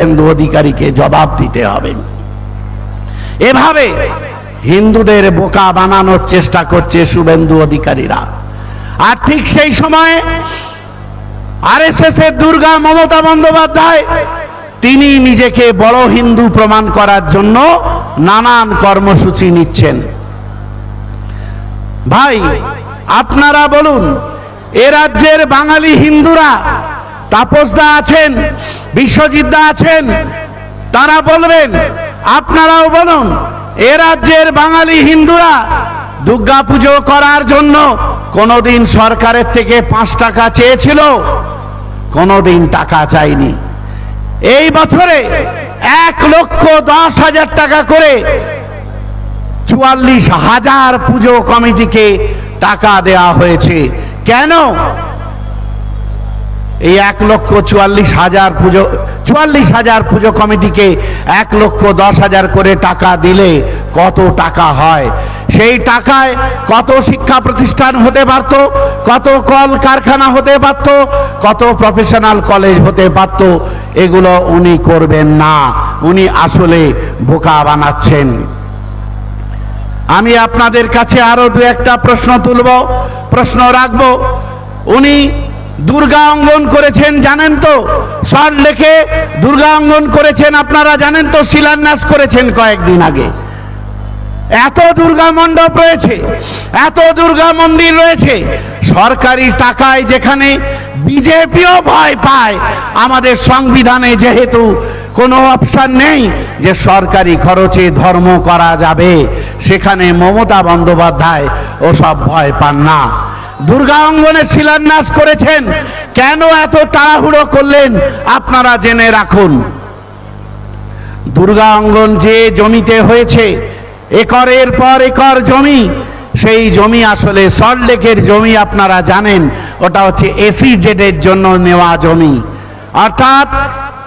শুভেন্দু অধিকারীকে জবাব দিতে হবে। এভাবে হিন্দুদের বোকা বানানোর চেষ্টা করছে শুভেন্দু অধিকারীরা। আর ঠিক সেই সময়ে আরএসএস এর দুর্গা মমতা বন্দ্যোপাধ্যায়, তিনি নিজেকে বড় হিন্দু প্রমাণ করার জন্য নানান কর্মসূচি নিচ্ছেন। ভাই, আপনারা বলুন, এ রাজ্যের বাঙালি হিন্দুরা তাপসদা আছেন? বিশ্বজিৎদা আছেন, তারা বলবেন, আপনারাও বলুন, এ রাজ্যের বাঙালি হিন্দুরা দুর্গা পুজো করার জন্য কোনোদিন সরকারের থেকে পাঁচ টাকা চেয়েছিল, কোনোদিন টাকা চাইনি। এই বছরে এক লক্ষ দশ হাজার টাকা করে চুয়াল্লিশ হাজার পুজো কমিটিকে টাকা দেওয়া হয়েছে। কেন? এই এক লক্ষ চুয়াল্লিশ হাজার পুজো, চুয়াল্লিশ হাজার পুজো কমিটিকে এক লক্ষ দশ হাজার করে টাকা দিলে কত টাকা হয়? সেই টাকায় কত শিক্ষা প্রতিষ্ঠান হতে পারত, কত কল কারখানা হতে পারত, কত প্রফেশনাল কলেজ হতে পারত, এগুলো উনি করবেন না। উনি আসলে বোকা বানাচ্ছেন। আমি আপনাদের কাছে আরও দু একটা প্রশ্ন তুলব, প্রশ্ন রাখব। উনি দুর্গা অঙ্গন করেছেন, জানেন তো? সর লেখে দুর্গা অঙ্গন করেছেন আপনারা জানেন তো, শিলান্যাস করেছেন কয়েকদিন আগে। এত দুর্গা মণ্ডপ রয়েছে, এত দুর্গা মন্দির রয়েছে, সরকারি টাকায় যেখানে বিজেপিও ভয় পায়, আমাদের সংবিধানে যেহেতু কোনো অপশন নেই যে সরকারি খরচে ধর্ম করা যাবে, সেখানে মমতা বন্দ্যোপাধ্যায় ওসব ভয় পান না। দুর্গা অঙ্গনে শিলান্যাস করেছেন। কেন এত তাড়াহুড়ো করলেন? আপনারা জেনে রাখুন। দুর্গা অঙ্গন যে জমিতে হয়েছে, একরের পর একর জমি, সেই জমি আসলে সল্টলেকের জমি আপনারা জানেন। ওটা হচ্ছে এসি জেডের জন্য নেওয়া জমি। অর্থাৎ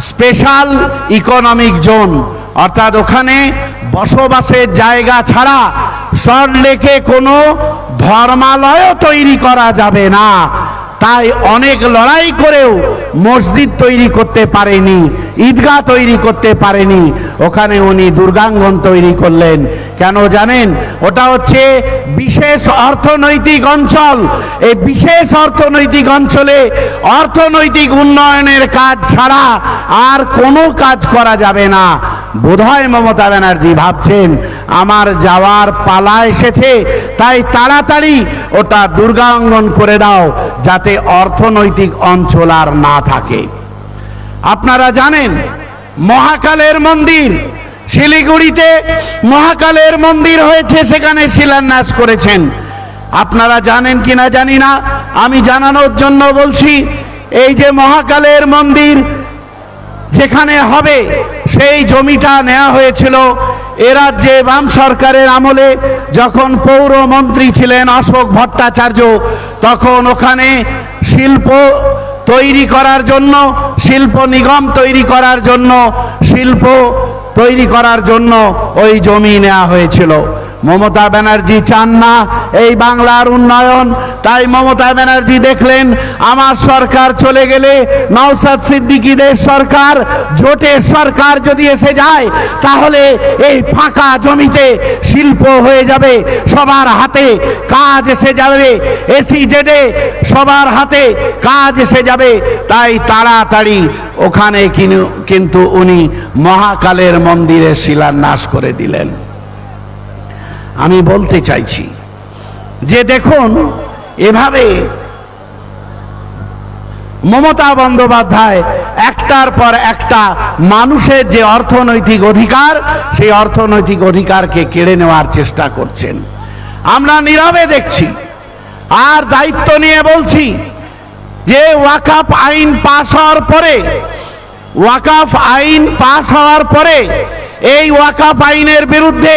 স্পেশাল ইকোনমিক জোন অর্থাৎ ওখানে বসবাসের জায়গা ছাড়া সল্টলেকে কোনো ধর্মালয়ও তৈরি করা যাবে না। তাই অনেক লড়াই করেও মসজিদ তৈরি করতে পারেনি, ঈদগাহ তৈরি করতে পারেনি। ওখানে উনি দুর্গাঙ্গন তৈরি করলেন। কেন জানেন? ওটা হচ্ছে বিশেষ অর্থনৈতিক অঞ্চল। এই বিশেষ অর্থনৈতিক অঞ্চলে অর্থনৈতিক উন্নয়নের কাজ ছাড়া আর কোনো কাজ করা যাবে না। বোধহয় মমতা ব্যানার্জি ভাবছেন, আমার যাওয়ার পালা এসেছে, তাই তাড়াতাড়ি ওটা দুর্গা অঙ্গন করে দাও, যাতে অর্থনৈতিক অঞ্চল আর না থাকে। আপনারা জানেন, মহাকালের মন্দির, শিলিগুড়িতে মহাকালের মন্দির হয়েছে, সেখানে শিলান্যাস করেছেন। আপনারা জানেন কিনা জানি না, আমি জানানোর জন্য বলছি, এই যে মহাকালের মন্দির যেখানে হবে, সেই জমিটা নেওয়া হয়েছিল। এ রাজ্যে বাম সরকারের আমলে যখন পৌরমন্ত্রী ছিলেন অশোক ভট্টাচার্য, তখন ওখানে শিল্প তৈরি করার জন্য, শিল্প নিগম তৈরি করার জন্য, শিল্প তৈরি করার জন্য ওই জমি নেওয়া হয়েছিল। মমতা ব্যানার্জি চান না, এই বাংলার উন্নয়ন। তাই মমতা ব্যানার্জি দেখলেন, আমার সরকার চলে গেলে নওসাদ সিদ্দিকীদের সরকার, জোটের সরকার যদি এসে যায়, তাহলে এই ফাঁকা জমিতে শিল্প হয়ে যাবে, সবার হাতে কাজ এসে যাবে এসি জেডে সবার হাতে কাজ এসে যাবে, তাই তাড়াতাড়ি ওখানে কিনু- কিন্তু উনি মহাকালের মন্দিরে শিলান্যাস করে দিলেন। আমি বলতে চাইছি যে দেখুন, এভাবে মমতা বন্দ্যোপাধ্যায় একটার পর একটা মানুষের যে অর্থনৈতিক অধিকার, সেই অর্থনৈতিক অধিকারকে কেড়ে নেওয়ার চেষ্টা করছেন। আমরা নীরবে দেখছি। আর দায়িত্ব নিয়ে বলছি যে ওয়াকাফ আইন পাশ হওয়ার পরে, ওয়াকাফ আইন পাশ হওয়ার পরে এই ওয়াকাফ আইনের বিরুদ্ধে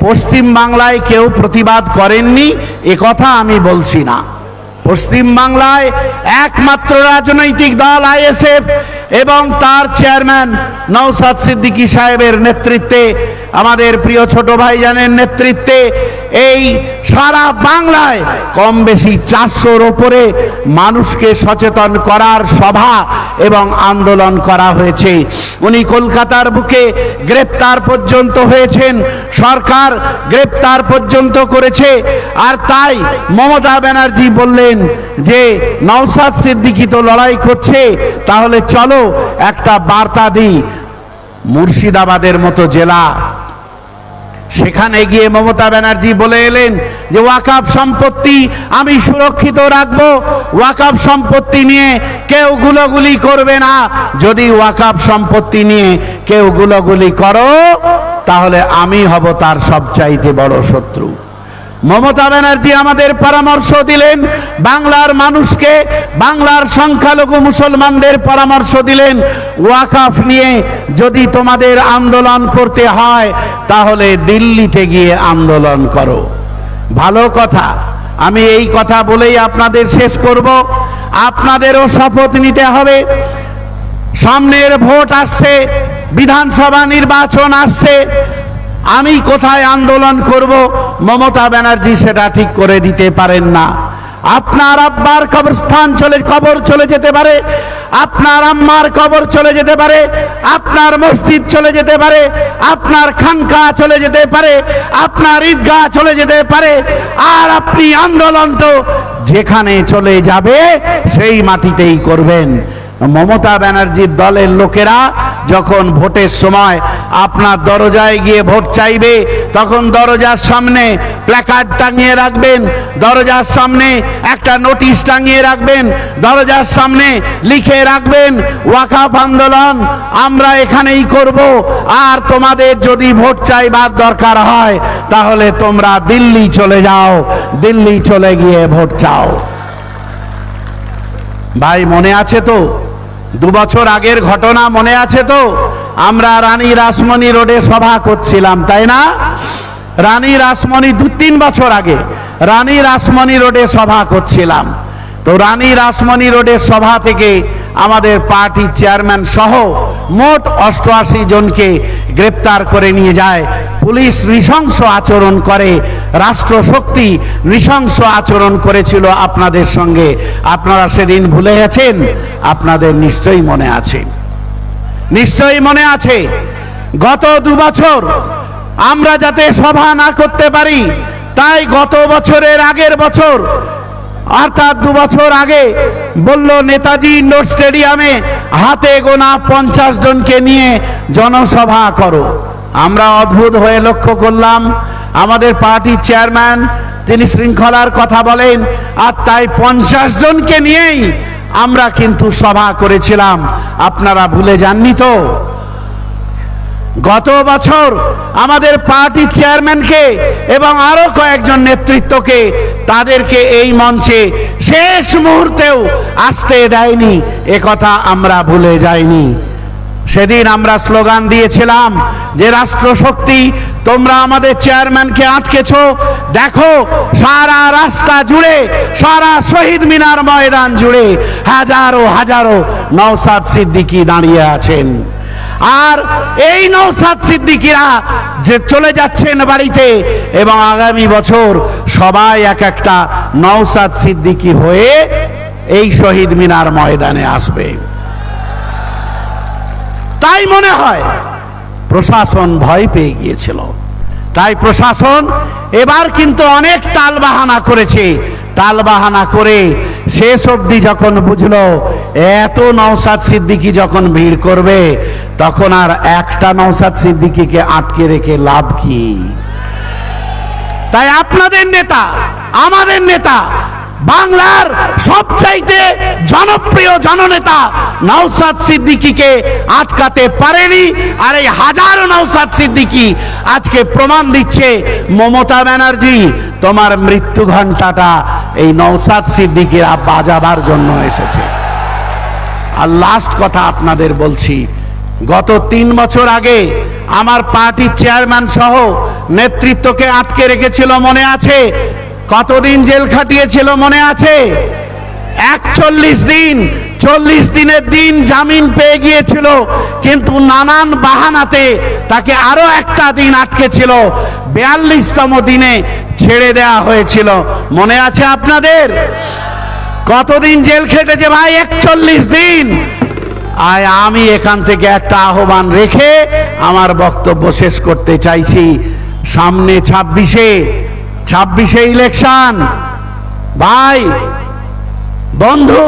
পশ্চিম বাংলায় কেউ প্রতিবাদ করেননি কথা আমি বলছি না। পশ্চিম বাংলায় একমাত্র রাজনৈতিক দল আইএসএফ এবং তার চেয়ারম্যান নওসাদ সিদ্দিকী সাহেবের নেতৃত্বে, আমাদের প্রিয় ছোট ভাইজানের নেতৃত্বে, এই সারা বাংলায় কম বেশি চারশোর ওপরে মানুষকে সচেতন করার সভা এবং আন্দোলন করা হয়েছে। উনি কলকাতার বুকে গ্রেপ্তার পর্যন্ত হয়েছেন, সরকার গ্রেপ্তার পর্যন্ত করেছে, আর তাই মমতা ব্যানার্জি বললেন যে নওসাদ সিদ্দিকি তো লড়াই করছে, তাহলে চলো একটা বার্তা দিই, মুর্শিদাবাদের মতো জেলা। সেখানে গিয়ে মমতা ব্যানার্জি বলে এলেন যে ওয়াকাব সম্পত্তি আমি সুরক্ষিত রাখব। ওয়াকাব সম্পত্তি নিয়ে কেউ গুলোগুলি করবে না। যদি ওয়াকাব সম্পত্তি নিয়ে কেউ গুলোগুলি করো, তাহলে আমি হব তার সবচাইতে বড় শত্রু। মমতা ব্যানার্জি আমাদের পরামর্শ দিলেন, বাংলার মানুষকে, বাংলার সংখ্যালঘু মুসলমানদের পরামর্শ দিলেন, ওয়াকাফ নিয়ে যদি তোমাদের আন্দোলন করতে হয়, তাহলে দিল্লিতে গিয়ে আন্দোলন করো। ভালো কথা। আমি এই কথা বলেই আপনাদের শেষ করব। আপনাদেরও শপথ নিতে হবে। সামনের ভোট আসছে, বিধানসভা নির্বাচন আসছে। আমি কোথায় আন্দোলন করব? মমতা ব্যানার্জি সেটা ঠিক করে দিতে পারেন না। আপনার আব্বার কবরস্থান চলে কবর চলে যেতে পারে। আপনার আম্মার কবর চলে যেতে পারে। আপনার মসজিদ চলে যেতে পারে। আপনার খানকা চলে যেতে পারে। আপনার ঈদগাহ চলে যেতে পারে। আর আপনি আন্দোলন তো যেখানে চলে যাবে, সেই মাটিতেই করবেন। মমতা ব্যানার্জির দলের লোকেরা যখন ভোটের সময় আপনার দরজায় গিয়ে ভোট চাইবে, তখন দরজার সামনে প্ল্যাকার্ড টাঙিয়ে রাখবেন, দরজার সামনে একটা নোটিশ টাঙিয়ে রাখবেন, দরজার সামনে লিখে রাখবেন, ওয়াকাফ আন্দোলন আমরা এখানেই করব, আর তোমাদের যদি ভোট চাইবার দরকার হয়, তাহলে তোমরা দিল্লি চলে যাও, দিল্লি চলে গিয়ে ভোট চাও। ভাই, মনে আছে তো? দু বছর আগের ঘটনা মনে আছে তো? আমরা রানী রাসমণি রোডে সভা করছিলাম, তাই না? রানী রাসমণি দু তিন বছর আগে রানী রাসমণি রোডে সভা করছিলাম। তো রানী রাসমণি রোডের সভা থেকে আমাদের পার্টি চেয়ারম্যান সহ মোট অষ্টআশি জনকে গ্রেপ্তার করে নিয়ে যায় পুলিশ নৃশংস আচরণ করে, রাষ্ট্রশক্তি নৃশংস আচরণ করেছিল আপনাদের সঙ্গে। আপনারা সেদিন ভুলে গেছেন, আপনাদের নিশ্চয়ই মনে আছে। নিশ্চয়ই মনে আছে, গত দু বছর আমরা যাতে সভা না করতে পারি, তাই গত বছরের আগের বছর, অর্থাৎ দু বছর আগে বলল নেতাজি ইন্ডোর স্টেডিয়ামে হাতে গোনা পঞ্চাশ জনকে নিয়ে জনসভা করো। আমরা অদ্ভুত হয়ে লক্ষ্য করলাম, আমাদের পার্টির চেয়ারম্যান তিনি শৃঙ্খলার কথা বলেন, আর তাই পঞ্চাশ জনকে নিয়েই আমরা কিন্তু সভা করেছিলাম। আপনারা ভুলে যাননি তো? গত বছর আমাদের পার্টির চেয়ারম্যানকে এবং আরও কয়েকজন নেতৃত্বকে তাদেরকে এই মঞ্চে শেষ মুহূর্তেও আসতে দেয়নি। এ কথা আমরা ভুলে যাইনি। সেদিন আমরা স্লোগান দিয়েছিলাম যে রাষ্ট্রশক্তি, তোমরা আমাদের চেয়ারম্যানকে আটকেছ। দেখো, সারা রাস্তা জুড়ে, সারা শহীদ মিনার ময়দান জুড়ে হাজারো হাজারো নওসাদ সিদ্দিকী দাঁড়িয়ে আছেন। আর এই নৌসাদ সিদ্দিকিরা যে চলে যাচ্ছেন বাড়িতে, এবং আগামী বছর সবাই এক একটা নৌসাদ সিদ্দিকি হয়ে এই শহীদ মিনার ময়দানে আসবে। তাই মনে হয় প্রশাসন ভয় পেয়ে গিয়েছিল। তাই প্রশাসন এবার কিন্তু অনেক টালবাহানা করেছে। টালবাহানা করে শেষ অবধি যখন বুঝলো, এত নৌসাদ সিদ্দিকি যখন ভিড় করবে, তখন আর একটা নৌসাদ সিদ্দিকিকে আটকে রেখে লাভ কি? তাই আপনাদের নেতা, আমাদের নেতা বাংলার সবচাইতে জনপ্রিয় জননেতা নওসাদ সিদ্দিকিকে আটকাতে পারেনি। আর এই হাজারো নওসাদ সিদ্দিকি আজকে প্রমাণ দিচ্ছে, মমতা ব্যানার্জি, তোমার মৃত্যু ঘন্টাটা এই নওসাদ সিদ্দিকিরা বাজাবার জন্য এসেছে। আর লাস্ট কথা আপনাদের বলছি, গত তিন বছর আগে আমার পার্টির চেয়ারম্যান সহ নেতৃত্বকে আটকে রেখেছিল মনে আছে? কতদিন জেল খাটিয়েছিল মনে আছে? একচল্লিশ দিন, চল্লিশ দিনের দিন জামিন পেয়ে গিয়েছিল, কিন্তু নানান বাহানাতে তাকে আরও একটা দিন আটকে ছিল বিয়াল্লিশতম দিনে ছেড়ে দেয়া হয়েছিল। মনে আছে আপনাদের? কতদিন জেল খেটেছে ভাই? একচল্লিশ দিন। আয়, আমি এখান থেকে একটা আহ্বান রেখে আমার বক্তব্য শেষ করতে চাইছি। সামনে ছাব্বিশে ছাব্বিশে ইলেকশন। ভাই, বন্ধু,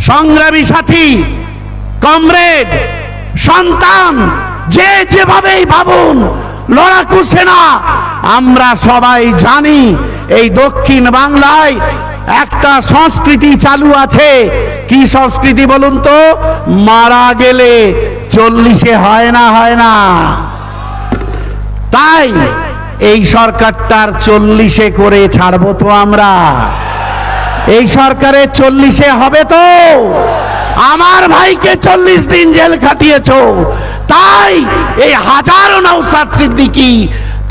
সংগ্রামী সাথী, কমরেড, সন্তান, যে যেভাবেই ভাবুন, লড়াকু সেনা, আমরা সবাই জানি এই দক্ষিণ বাংলায় একটা সংস্কৃতি চালু আছে। কি সংস্কৃতি বলুন তো? মারা গেলে চল্লিশে হয় না হয় না। তাই এই সরকারটার চল্লিশে করে ছাড়বো তো আমরা। এই সরকারের চল্লিশে হবে তো। আমার ভাইকে চল্লিশ দিন জেল খাটিয়েছ। তাই এই হাজারো নৌসাদ সিদ্দিকি,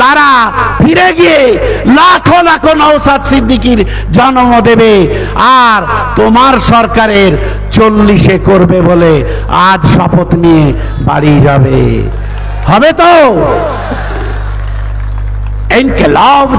তারা ফিরে গিয়ে লাখো লাখো নৌসাদ সিদ্দিকির জন্ম দেবে আর তোমার সরকারের চল্লিশে করবে বলে আজ শপথ নিয়ে বাড়ি যাবে। হবে তো? enkelav